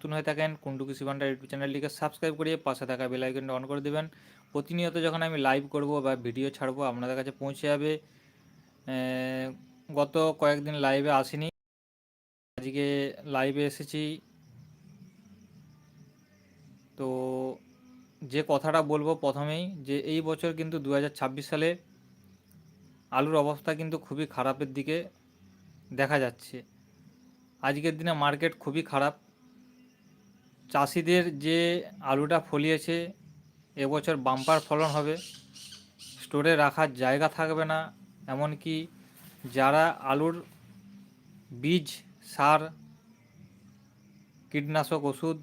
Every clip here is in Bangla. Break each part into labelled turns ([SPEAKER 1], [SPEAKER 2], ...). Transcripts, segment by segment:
[SPEAKER 1] নতুন হয়ে থাকেন কুন্টু কৃষি ভান্ডার ইউটিউব চ্যানেলটিকে সাবস্ক্রাইব করিয়ে পাশে থাকা বেল অন করে দেবেন। প্রতিনিয়ত যখন আমি লাইভ করব বা ভিডিও ছাড়বো, আপনাদের কাছে পৌঁছে যাবে। গত কয়েকদিন লাইভে আসিনি। আজকে লাইভে এসেছি। তো যে কথাটা বলব প্রথমেই, যে এই বছর কিন্তু দু হাজার ছাব্বিশ সালে আলুর অবস্থা কিন্তু খুবই খারাপের দিকে দেখা যাচ্ছে। আজকের দিনে মার্কেট খুবই খারাপ। চাষিদের যে আলুটা ফলিয়েছে, এবছর বাম্পার ফলন হবে। স্টোরে রাখার জায়গা থাকবে না। এমনকি যারা আলুর বীজ, সার, কীটনাশক ওষুধ,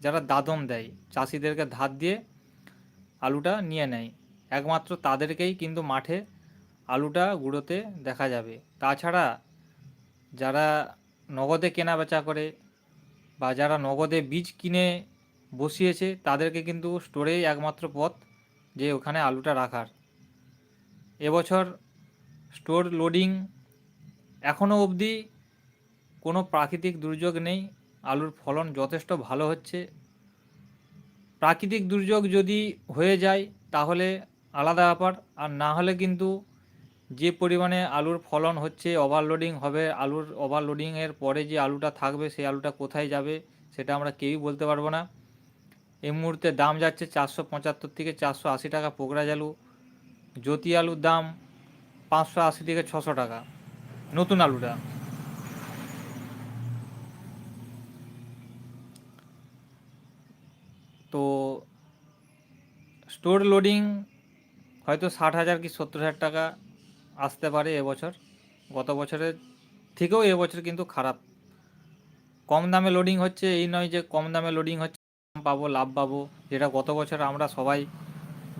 [SPEAKER 1] যারা দাদন দেয়, চাষিদেরকে ধার দিয়ে আলুটা নিয়ে নেয়। একমাত্র তাদেরকেই কিন্তু মাঠে আলুটা গুঁড়োতে দেখা যাবে। তাছাড়া যারা নগদে কেনা বেচা করে বা যারা নগদে বীজ কিনে বসিয়েছে, তাদেরকে কিন্তু স্টোরেই একমাত্র পথ যে ওখানে আলুটা রাখার। এবছর স্টোর লোডিং এখনও অবধি কোনো প্রাকৃতিক দুর্যোগ নেই। আলুর ফলন যথেষ্ট ভালো হচ্ছে। প্রাকৃতিক দুর্যোগ যদি হয়ে যায়, তাহলে আলাদা ব্যাপার। আর না হলে কিন্তু যে পরিমাণে আলুর ফলন হচ্ছে ওভারলোডিং হবে, আলুর ওভারলোডিংয়ের পরে যে আলুটা থাকবে, সেই আলুটা কোথায় যাবে সেটা আমরা কেউই বলতে পারব না। এই মুহূর্তে দাম যাচ্ছে চারশো পঁচাত্তর থেকে চারশো আশি টাকা পোকরাজ আলু জ্যোতি আলুর দাম পাঁচশো আশি থেকে ছশো টাকা। নতুন আলুটা। তো স্টোর লোডিং হয়তো ষাট হাজার কি সত্তর হাজার টাকা। আসতে পারে এবছর। গত বছরের থেকেও এবছর কিন্তু খারাপ। কম দামে লোডিং হচ্ছে, এই নয় যে কম দামে লোডিং হচ্ছে পাবো, লাভ পাবো, যেটা গত বছর আমরা সবাই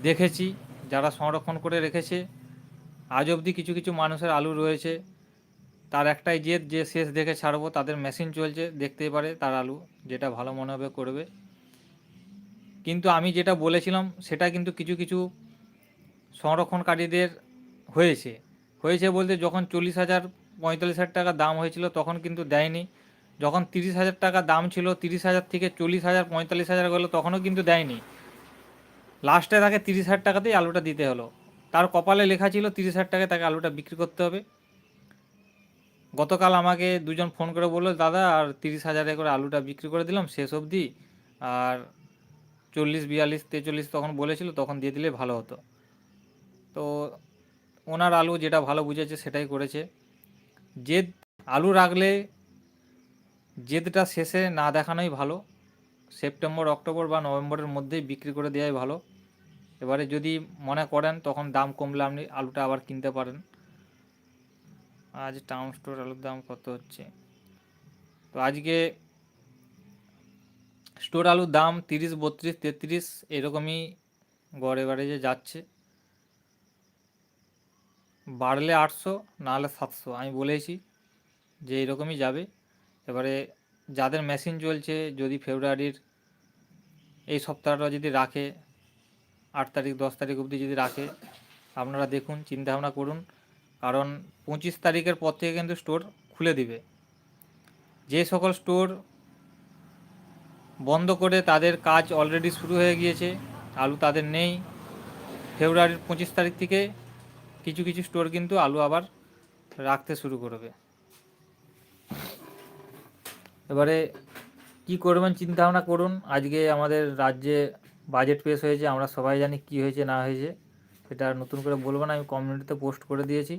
[SPEAKER 1] দেখেছি, যারা সংরক্ষণ করে রেখেছে। আজ অবধি কিছু কিছু মানুষের আলু রয়েছে, তার একটাই জেদ যে শেষ দেখে ছাড়বো, তাদের মেশিন চলছে, দেখতেই পারে তার আলু, যেটা ভালো মনে হবে করবে। কিন্তু আমি যেটা বলেছিলাম, সেটা কিন্তু কিছু কিছু সংরক্ষণকারীদের হয়েছে। হয়েছে বলতে যখন চল্লিশ হাজার পঁয়তাল্লিশ হাজার টাকা দাম হয়েছিল তখন কিন্তু দেয়নি। যখন তিরিশ হাজার টাকা দাম ছিল, তিরিশ হাজার থেকে চল্লিশ হাজার, পঁয়তাল্লিশ হাজার গেলো, তখনও কিন্তু দেয়নি। লাস্টে তাকে তিরিশ হাজার টাকাতেই আলুটা দিতে হলো। তার কপালে লেখা ছিল তিরিশ হাজার টাকায় তাকে আলুটা বিক্রি করতে হবে। গতকাল আমাকে দুজন ফোন করে বলল, দাদা, আর তিরিশ হাজারে করে আলুটা বিক্রি করে দিলাম, শেষ অবধি। আর চল্লিশ, বিয়াল্লিশ, তেচল্লিশ তখন বলেছিল, তখন দিয়ে দিলে ভালো হতো। তো ওনার আলু যেটা ভালো বুঝেছে সেটাই করেছে। জেদ, আলু রাখলে জেদটা শেষে না দেখানোই ভালো। সেপ্টেম্বর, অক্টোবর বা নভেম্বরের মধ্যেই বিক্রি করে দেওয়াই ভালো। এবারে যদি মনে করেন, তখন দাম কমলে আপনি আলুটা আবার কিনতে পারেন। আজ টাউন স্টোর আলুর দাম কত হচ্ছে? তো আজকে স্টোর আলুর দাম তিরিশ, বত্রিশ, তেত্রিশ, এরকমই গড়ে যে যাচ্ছে। বাড়লে আটশো, নাহলে সাতশো। আমি বলেছি যে এরকমই যাবে। এবারে যাদের মেশিন চলছে, যদি ফেব্রুয়ারির এই সপ্তাহটা যদি রাখে, আট তারিখ, দশ তারিখ অবধি যদি রাখে, আপনারা দেখুন, চিন্তাভাবনা করুন। কারণ পঁচিশ তারিখের পর থেকে কিন্তু স্টোর খুলে দিবে। যে সকল স্টোর বন্ধ করে তাদের কাজ অলরেডি শুরু হয়ে গিয়েছে, আলু তাদের নেই ফেব্রুয়ারির পঁচিশ তারিখ থেকে কিছু কিছু স্টোর কিন্তু আলু আবার রাখতে শুরু করবে। এবারে কি করবেন চিন্তা ভাবনা করুন। আজকে আমাদের রাজ্যে বাজেট পেশ হয়েছে, আমরা সবাই জানি কি হয়েছে না হয়েছে, সেটা নতুন করে বলব না, আমি কমিউনিটিতে পোস্ট করে দিয়েছি।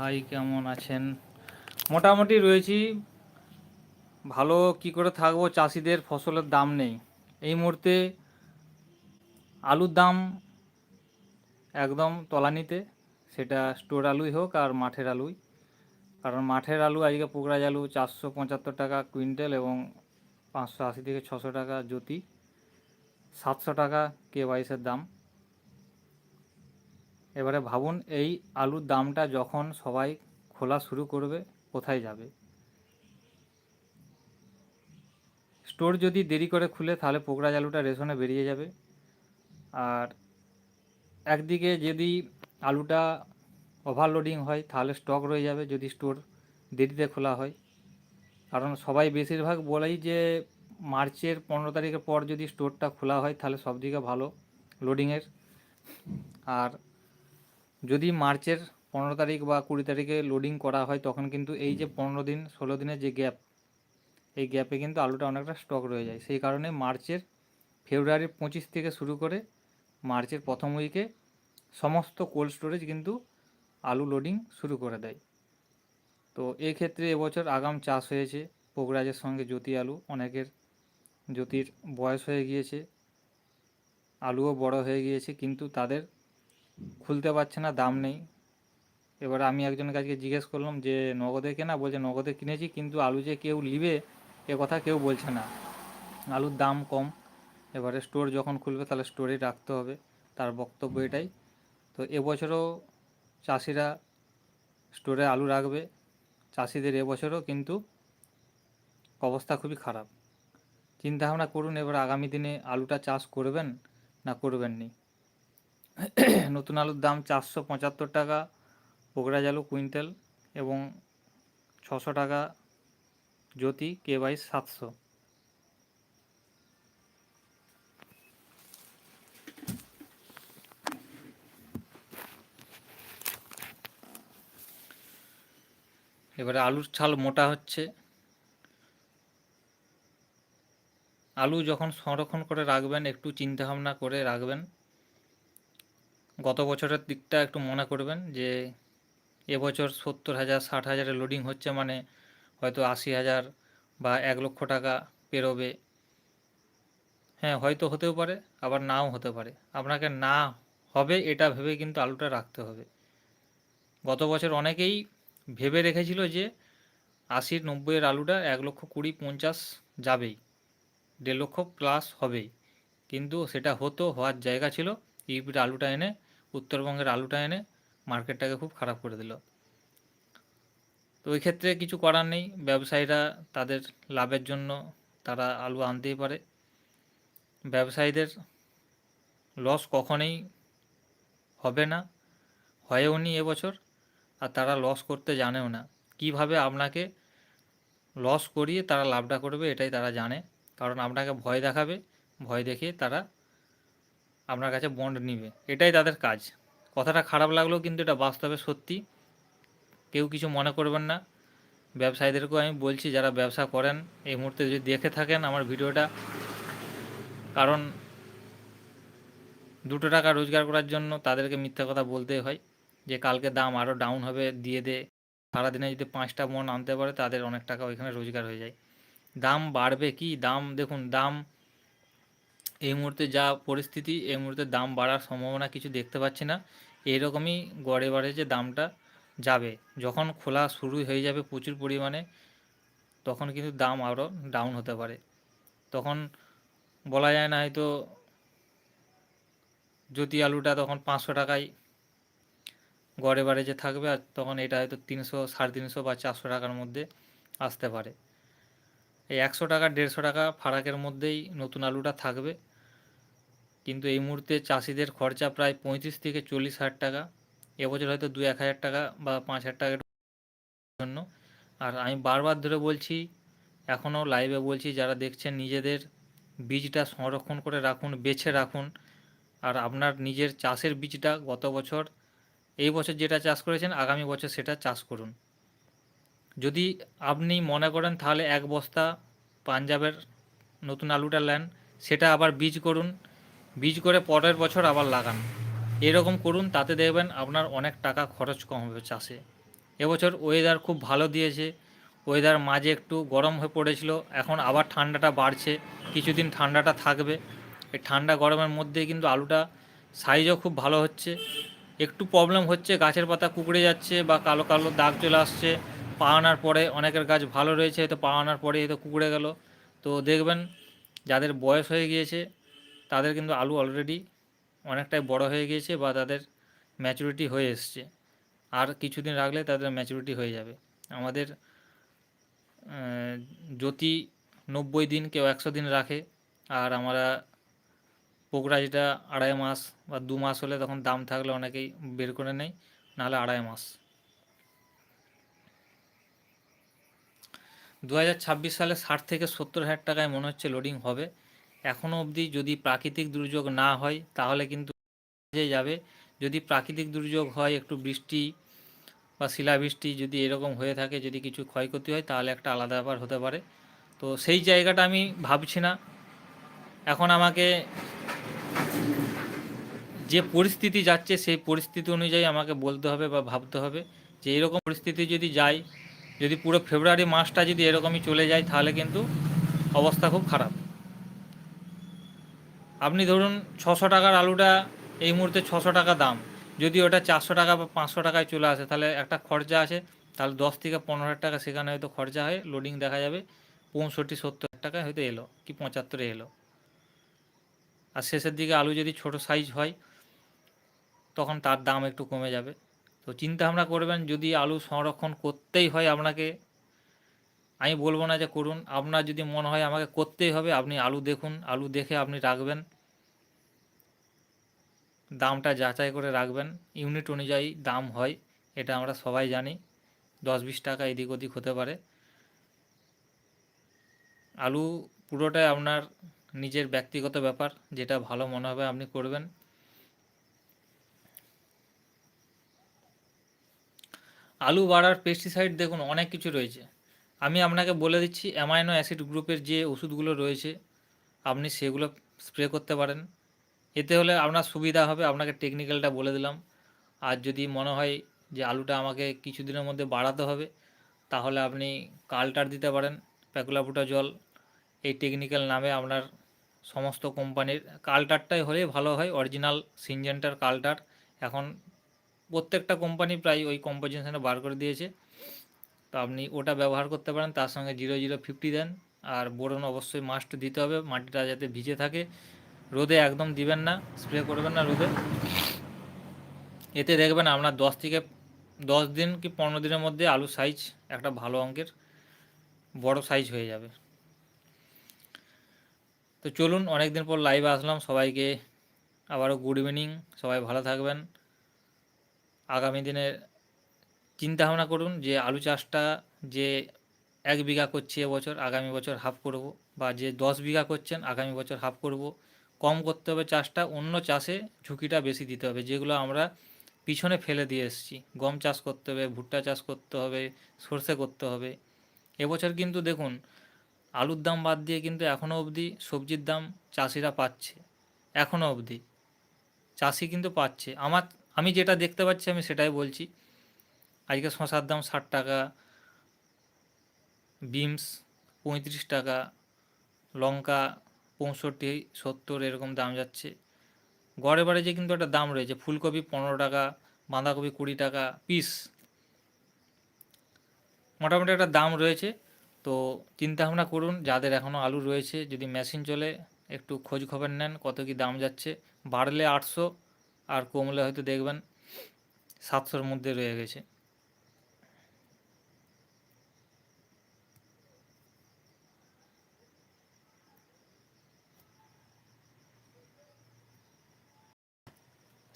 [SPEAKER 1] ভাই কেমন আছেন? মোটামুটি রয়েছি। ভালো কি করে থাকব চাষিদের? ফসলের দাম নেই। এই মুহূর্তে আলুর দাম একদম তলানিতে। সেটা স্টোর আলুই হোক আর মাঠের আলুই। কারণ মাঠের আলু আজকে পোকরাজ আলু চারশো পঁচাত্তর টাকা কুইন্টাল এবং পাঁচশো আশি থেকে ছশো টাকা জ্যোতি। সাতশো টাকা কে বাইশের দাম। এবারে ভাবুন এই আলুর দামটা যখন সবাই খোলা শুরু করবে, কোথায় যাবে? স্টোর যদি দেরি করে খুলে, তাহলে পোকরাজ আলুটা রেশনে বেরিয়ে যাবে। আর একদিকে যদি আলুটা ওভারলোডিং হয়, তাহলে স্টক রয়ে যাবে যদি স্টোর দেরিতে খোলা হয়। কারণ সবাই বেশিরভাগ বলেই যে মার্চের পনেরো তারিখের পর যদি স্টোরটা খোলা হয়, তাহলে সব দিকে ভালো লোডিংয়ের আর যদি মার্চের পনেরো তারিখ বা কুড়ি তারিখে লোডিং করা হয়, তখন কিন্তু এই যে পনেরো দিন, ষোলো দিনের যে গ্যাপ এই গ্যাপে কিন্তু আলুটা অনেকটা স্টক রয়ে যায়। সেই কারণে মার্চের ফেব্রুয়ারির পঁচিশ থেকে শুরু করে মার্চের প্রথম উইকে সমস্ত কোল্ড স্টোরেজ কিন্তু আলু লোডিং শুরু করে দেয়। তো এক্ষেত্রে এবছর আগাম চাষ হয়েছে পোকরাজের সঙ্গে জ্যোতি আলু, অনেকের জ্যোতির বয়স হয়ে গিয়েছে, আলুও বড় হয়ে গিয়েছে, কিন্তু তাদের খুলতে পারছে না, দাম নেই। এবার আমি একজনের কাছে জিজ্ঞেস করলাম যে, নগদে কেনা? বলছে, নগদে কিনেছি, কিন্তু আলু যে কেউ নিবে, এ কথা কেউ বলছে না। আলুর দাম কম। এবারে স্টোর যখন খুলবে, তাহলে স্টোরেই রাখতে হবে। তার বক্তব্য এটাই। তো এবছরও চাষিরা স্টোরে আলু রাখবে। চাষিদের এবছরও কিন্তু অবস্থা খুবই খারাপ। চিন্তা ভাবনা করুন, এবার আগামী দিনে আলুটা চাষ করবেন না করবেন নি নতুন আলুর দাম চারশো পঁচাত্তর টাকা পোকরাজ আলু কুইন্টাল এবং ছশো টাকা জ্যোতি কে বাইশ সাতশো। এবারে আলুর ছাল মোটা হচ্ছে। আলু যখন সংরক্ষণ করে রাখবেন, একটু চিন্তা ভাবনা করে রাখবেন। গত বছরের দিকটা একটু মনে করবেন যে এবছর সত্তর হাজার, ষাট হাজারের লোডিং হচ্ছে মানে হয়তো আশি হাজার বা এক লক্ষ টাকা পেরোবে। হ্যাঁ হয়তো হতেও পারে, আবার নাও হতে পারে। আপনাকে না হবে এটা ভেবে কিন্তু আলুটা রাখতে হবে। গত বছর অনেকেই ভেবে রেখেছিল যে আশির নব্বইয়ের আলুটা এক লক্ষ কুড়ি, পঞ্চাশ যাবেই, দেড় লক্ষ প্লাস হবেই। কিন্তু সেটা হতো, হওয়ার জায়গা ছিল ইউপির আলুটা এনে উত্তরবঙ্গের আলুটা এনে মার্কেটটাকে খুব খারাপ করে দিল। তো ওই ক্ষেত্রে কিছু করার নেই। ব্যবসায়ীরা তাদের লাভের জন্য তারা আলু আনতেই পারে। ব্যবসায়ীদের লস কখনোই হবে না, হয়েও নি এবছর, আর তারা লস করতে জানেও না। কীভাবে আপনাকে লস করিয়ে তারা লাভটা করবে এটাই তারা জানে। কারণ আপনাকে ভয় দেখাবে, ভয় দেখিয়ে তারা আপনার কাছে বন্ড নিবে। এটাই তাদের কাজ। কথাটা খারাপ লাগলেও কিন্তু এটা বাস্তবে সত্যি। কেউ কিছু মনে করবেন না। ব্যবসায়ীদেরকেও আমি বলছি, যারা ব্যবসা করেন, এই মুহূর্তে যদি দেখে থাকেন আমার ভিডিওটা, কারণ দুটো টাকা রোজগার করার জন্য তাদেরকে মিথ্যা কথা বলতে হয়, যে কালকে দাম আরও ডাউন হবে, দিয়ে দে। সারাদিনে যদি পাঁচটা মন আনতে পারে, তাদের অনেক টাকা ওইখানে রোজগার হয়ে যায়। দাম বাড়বে কি? দাম, দেখুন, দাম এই মুহূর্তে যা পরিস্থিতি, এই মুহূর্তে দাম বাড়ার সম্ভাবনা কিছু দেখতে পাচ্ছি না। এইরকমই গড়ে বাড়ে যে দামটা যাবে। যখন খোলা শুরু হয়ে যাবে প্রচুর পরিমাণে, তখন কিন্তু দাম আরও ডাউন হতে পারে। তখন বলা যায় না হয়তো জ্যোতি আলুটা তখন পাঁচশো টাকায় গড়ে বাড়ে যে থাকবে, আর তখন এটা হয়তো তিনশো, সাড়ে তিনশো বা চারশো টাকার মধ্যে আসতে পারে। এই একশো টাকা, দেড়শো টাকা ফারাকের মধ্যেই নতুন আলুটা থাকবে। কিন্তু এই মুহূর্তে চাষিদের খরচা প্রায় পঁয়ত্রিশ থেকে চল্লিশ হাজার টাকা। এবছর হয়তো দু এক হাজার টাকা বা পাঁচ হাজার টাকার জন্য। আর আমি বারবার ধরে বলছি, এখনও লাইভে বলছি, যারা দেখছেন নিজেদের বীজটা সংরক্ষণ করে রাখুন, বেছে রাখুন। আর আপনার নিজের চাষের বীজটা গত বছর, এই বছর যেটা চাষ করেছেন, আগামী বছর সেটা চাষ করুন। যদি আপনি মনে করেন তাহলে এক বস্তা পাঞ্জাবের নতুন আলুটা নেন, সেটা আবার বীজ করুন। বীজ করে পরের বছর আবার লাগান। এরকম করুন, তাতে দেখবেন আপনার অনেক টাকা খরচ কম হবে চাষে। এবছর ওয়েদার খুব ভালো দিয়েছে। ওয়েদার মাঝে একটু গরম হয়ে পড়েছিল, এখন আবার ঠান্ডাটা বাড়ছে। কিছুদিন ঠান্ডাটা থাকবে। এই ঠান্ডা গরমের মধ্যে কিন্তু আলুটা সাইজও খুব ভালো হচ্ছে। একটু প্রবলেম হচ্ছে, গাছের পাতা কুকড়ে যাচ্ছে বা কালো কালো দাগ চলে আসছে। পা আনার পরে অনেকের গাছ ভালো রয়েছে, হয়তো পা আনার পরে হয়তো কুকড়ে গেল। তো দেখবেন, যাদের বয়স হয়ে গিয়েছে তাদের কিন্তু আলু অলরেডি অনেকটাই বড় হয়ে গিয়েছে বা তাদের ম্যাচুরিটি হয়ে এসছে। আর কিছুদিন রাখলে তাদের ম্যাচুরিটি হয়ে যাবে। আমাদের জ্যোতি নব্বই দিন কেউ একশো দিন রাখে। আর আমরা পোকরা যেটা আড়াই মাস বা দু মাস হলে তখন দাম থাকলে অনেকেই বের করে নেয়, নাহলে আড়াই মাস। দু হাজার ছাব্বিশ সালে ষাট থেকে সত্তর হাজার টাকায় মনে হচ্ছে লোডিং হবে। এখনও অবধি যদি প্রাকৃতিক দুর্যোগ না হয়, তাহলে কিন্তু যাবে। যদি প্রাকৃতিক দুর্যোগ হয়, একটু বৃষ্টি বা শিলাবৃষ্টি যদি এরকম হয়ে থাকে, যদি কিছু ক্ষয়ক্ষতি হয়, তাহলে একটা আলাদা ব্যাপার হতে পারে। তো সেই জায়গাটা আমি ভাবছি না। এখন আমাকে যে পরিস্থিতি যাচ্ছে, সেই পরিস্থিতি অনুযায়ী আমাকে বলতে হবে বা ভাবতে হবে যে এরকম পরিস্থিতি যদি যায়, যদি পুরো ফেব্রুয়ারি মাসটা যদি এরকমই চলে যায়, তাহলে কিন্তু অবস্থা খুব খারাপ। আপনি ধরুন ছশো টাকার আলুটা এই মুহূর্তে ছশো টাকা দাম। যদি ওটা চারশো টাকা বা পাঁচশো টাকায় চলে আসে, তাহলে একটা খরচা আছে। তাহলে দশ থেকে পনেরো হাজার টাকা সেখানে হয়তো খরচা হয় লোডিং দেখা যাবে। পঁয়ষট্টি, সত্তর টাকায় হয়তো এলো কি পঁচাত্তরে এলো। আর শেষের দিকে আলু যদি ছোট সাইজ হয়, তখন তার দাম একটু কমে যাবে। তো চিন্তা ভাবনা করবেন, যদি আলু সংরক্ষণ করতেই হয় আপনাকে আমি বলব না যে করুন, আপনার যদি মনে হয় আমাকে করতেই হবে, আপনি আলু দেখুন, আলু দেখে আপনি রাখবেন। দামটা যাচাই করে রাখবেন, ইউনিট অনুযায়ী দাম হয়, এটা আমরা সবাই জানি দশ বিশ টাকা এদিক ওদিক হতে পারে। আলু পুরোটাই আপনার নিজের ব্যক্তিগত ব্যাপার, যেটা ভালো মনে হবে আপনি করবেন। আলু বাড়ার পেস্টিসাইড দেখুন, অনেক কিছু রয়েছে। আমি আপনাকে বলে দিচ্ছি অ্যামাইনো অ্যাসিড গ্রুপের যে ওষুধগুলো রয়েছে, আপনি সেগুলো স্প্রে করতে পারেন। এতে হলে আপনার সুবিধা হবে, আপনাকে টেকনিক্যালটা বলে দিলাম। আর যদি মনে হয় যে আলুটা আমাকে কিছুদিনের মধ্যে বাড়াতে হবে, তাহলে আপনি কালটার দিতে পারেন প্যাকুলাপুটা জল। এই টেকনিক্যাল নামে আপনার সমস্ত কোম্পানির কালটারটাই হলেই ভালো হয় অরিজিনাল সিনজেন্টার কালটার। এখন প্রত্যেকটা কোম্পানি প্রায় ওই কম্পোজিশনে বার করে দিয়েছে। তো আপনি ওটা ব্যবহার করতে পারেন, তার সঙ্গে জিরো জিরো ফিফটি দেন। আর বোরন অবশ্যই মাস্ট দিতে হবে, মাটিটা যাতে ভিজে থাকে। রোদে একদম দিবেন না স্প্রে করবেন না রোদে। এতে দেখবেন আপনার দশ থেকে দশ দিন কি পনেরো দিনের মধ্যে আলু সাইজ একটা ভালো অঙ্কের বড় সাইজ হয়ে যাবে। তো চলুন অনেক দিন পর লাইভে আসলাম। সবাইকে আবারও গুড ইভিনিং সবাই ভালো থাকবেন। আগামী দিনে চিন্তা ভাবনা করুন যে আলু চাষটা যে এক বিঘা করছি এবছর, আগামী বছর হাফ করব বা যে দশ বিঘা করছেন, আগামী বছর হাফ করব। কম করতে হবে চাষটা, অন্য চাষে ঝুঁকিটা বেশি দিতে হবে, যেগুলো আমরা পিছনে ফেলে দিয়ে এসেছি। গম চাষ করতে হবে, ভুট্টা চাষ করতে হবে, সর্ষে করতে হবে। এবছর কিন্তু দেখুন, আলুর দাম বাদ দিয়ে কিন্তু এখনও অবধি সবজির দাম চাষিরা পাচ্ছে এখনও অবধি। চাষি কিন্তু পাচ্ছে। আমার, আমি যেটা দেখতে পাচ্ছি, আমি সেটাই বলছি। আজকে শশার দাম ষাট টাকা বিমস পঁয়ত্রিশ টাকা, লঙ্কা পঁয়ষট্টি, সত্তর এরকম দাম যাচ্ছে। গড়ে বাড়ে যে কিন্তু একটা দাম রয়েছে, ফুলকপি পনেরো টাকা, বাঁধাকপি কুড়ি টাকা পিস। মোটামুটি একটা দাম রয়েছে, তো চিন্তা ভাবনা করুন, যাদের এখনও আলু রয়েছে, যদি মেশিন চলে, একটু খোঁজ খবর নেন, কত কি দাম যাচ্ছে। বাড়লে আটশো, আর কমলে হয়তো দেখবেন সাতশোর মধ্যে রয়ে গেছে।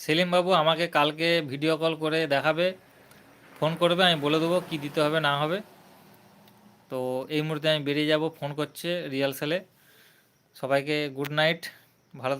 [SPEAKER 1] সেলিম বাবু আমাকে কালকে ভিডিও কল করে দেখাবে ফোন করবে, আমি বলে দেবো কি দিতে হবে, না হবে। তো এই মুহূর্তে আমি বেরিয়ে যাব ফোন করছে রিহার্সালে সবাইকে গুড নাইট ভালো